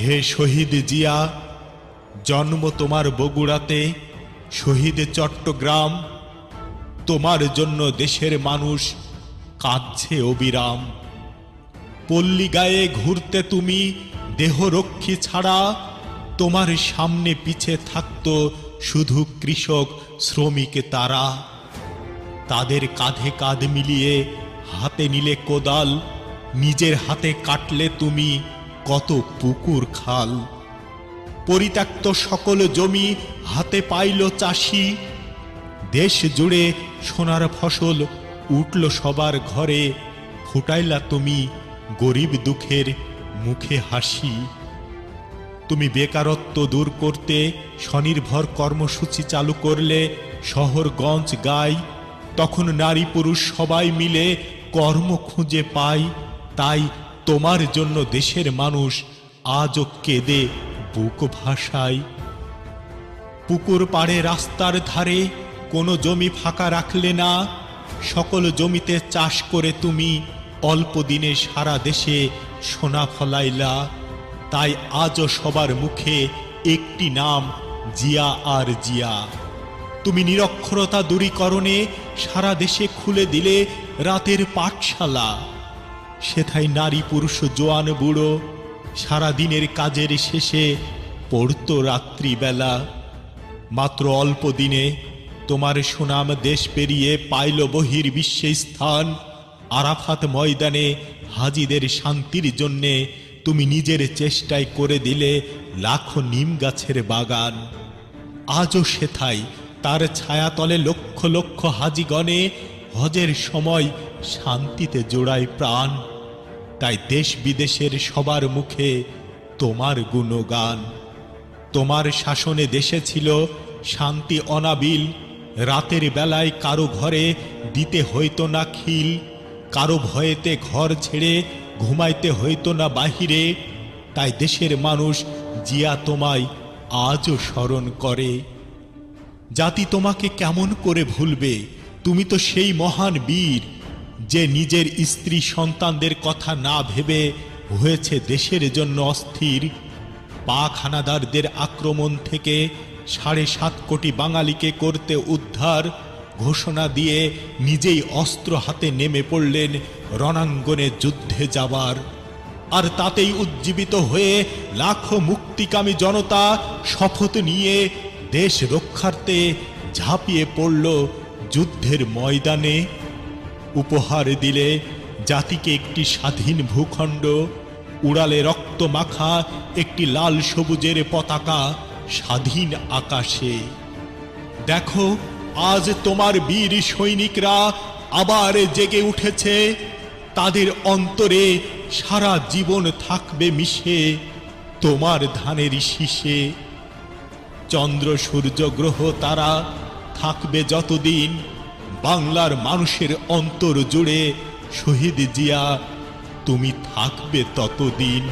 হে শহীদ জিয়া, জন্ম তোমার বগুড়াতে। শহীদ চট্টগ্রাম, তোমার জন্য দেশের মানুষ কাঁদছে অবিরাম। পল্লী গায়ে ঘুরতে তুমি দেহরক্ষী ছাড়া, তোমার সামনে পিছে থাকত শুধু কৃষক, শ্রমিক তারা। তাদের কাঁধে কাঁধ মিলিয়ে হাতে নিলে কোদাল, নিজের হাতে কাটলে তুমি কত পুকুর খাল। পরিত্যক্ত সকল জমি হাতে পাইল চাষি। দেশ জুড়ে সোনার ফসল উঠল সবার ঘরে। ফুটাইলা তুমি গরিব দুঃখের মুখে হাসি। তুমি বেকারত্ব দূর করতে স্বনির্ভর কর্মসূচি চালু করলে শহরগঞ্জ গাই। তখন নারী পুরুষ সবাই মিলে কর্ম খুঁজে পায় তাই তোমার জন্য দেশের মানুষ আজও কেঁদে বুক ভাষায় পুকুর পাড়ে রাস্তার ধারে কোনো জমি ফাঁকা রাখলে না, সকল জমিতে চাষ করে তুমি অল্প দিনে সারা দেশে সোনা ফলাইলা। তাই আজও সবার মুখে একটি নাম, জিয়া আর জিয়া। তুমি নিরক্ষরতা দূরীকরণে সারা দেশে খুলে দিলে রাতের পাঠশালা। সেথায় নারী পুরুষ, জোয়ান বুড়ো সারা দিনের কাজের শেষে পড়তো রাত্রিবেলা। মাত্র অল্প দিনে তোমার সুনাম দেশ পেরিয়ে পাইল বহির বিশ্বে স্থান। আরাফাত ময়দানে হাজিদের শান্তির জন্যে তুমি নিজের চেষ্টায় করে দিলে লাখো নিম গাছের বাগান। আজও সেথায় তার ছায়াতলে লক্ষ লক্ষ হাজিগণে হজের সময় শান্তিতে জোড়ায় প্রাণ। তাই দেশ বিদেশের সবার মুখে তোমার গুণগান। তোমার শাসনে দেশে ছিল শান্তি অনাবিল, রাতের বেলায় কারও ঘরে দিতে হইতো না খিল, কারও ভয়েতে ঘর ছেড়ে ঘুমাইতে হইতো না বাহিরে। তাই দেশের মানুষ জিয়া তোমায় আজও স্মরণ করে। জাতি তোমাকে কেমন করে ভুলবে? তুমি তো সেই মহান বীর। যে নিজের স্ত্রী সন্তানদের কথা না ভেবে হয়েছে দেশের জন্য অস্থির পাক হানাদারদের আক্রমণ থেকে সাড়ে সাত কোটি বাঙালিকে করতে উদ্ধার ঘোষণা দিয়ে নিজেই অস্ত্র হাতে নেমে পড়লেন রণাঙ্গনে যুদ্ধে যাবার আর তাতেই উজ্জীবিত হয়ে লাখো মুক্তিকামী জনতা শপথ নিয়ে দেশ রক্ষার্থে ঝাঁপিয়ে পড়ল যুদ্ধের ময়দানে। উপহার দিলে জাতিকে একটি স্বাধীন ভূখণ্ড, উড়ালে রক্ত মাখা, একটি লাল সবুজের পতাকা স্বাধীন আকাশে। দেখো, আজ তোমার বীর সৈনিকরা আবার জেগে উঠেছে। তাদের অন্তরে সারা জীবন থাকবে মিশে তোমার ধানের শীষে। চন্দ্র সূর্য গ্রহ তারা থাকবে যতদিন বাংলার মানুষের অন্তর জুড়ে শহীদ জিয়া তুমি থাকবে ততদিন।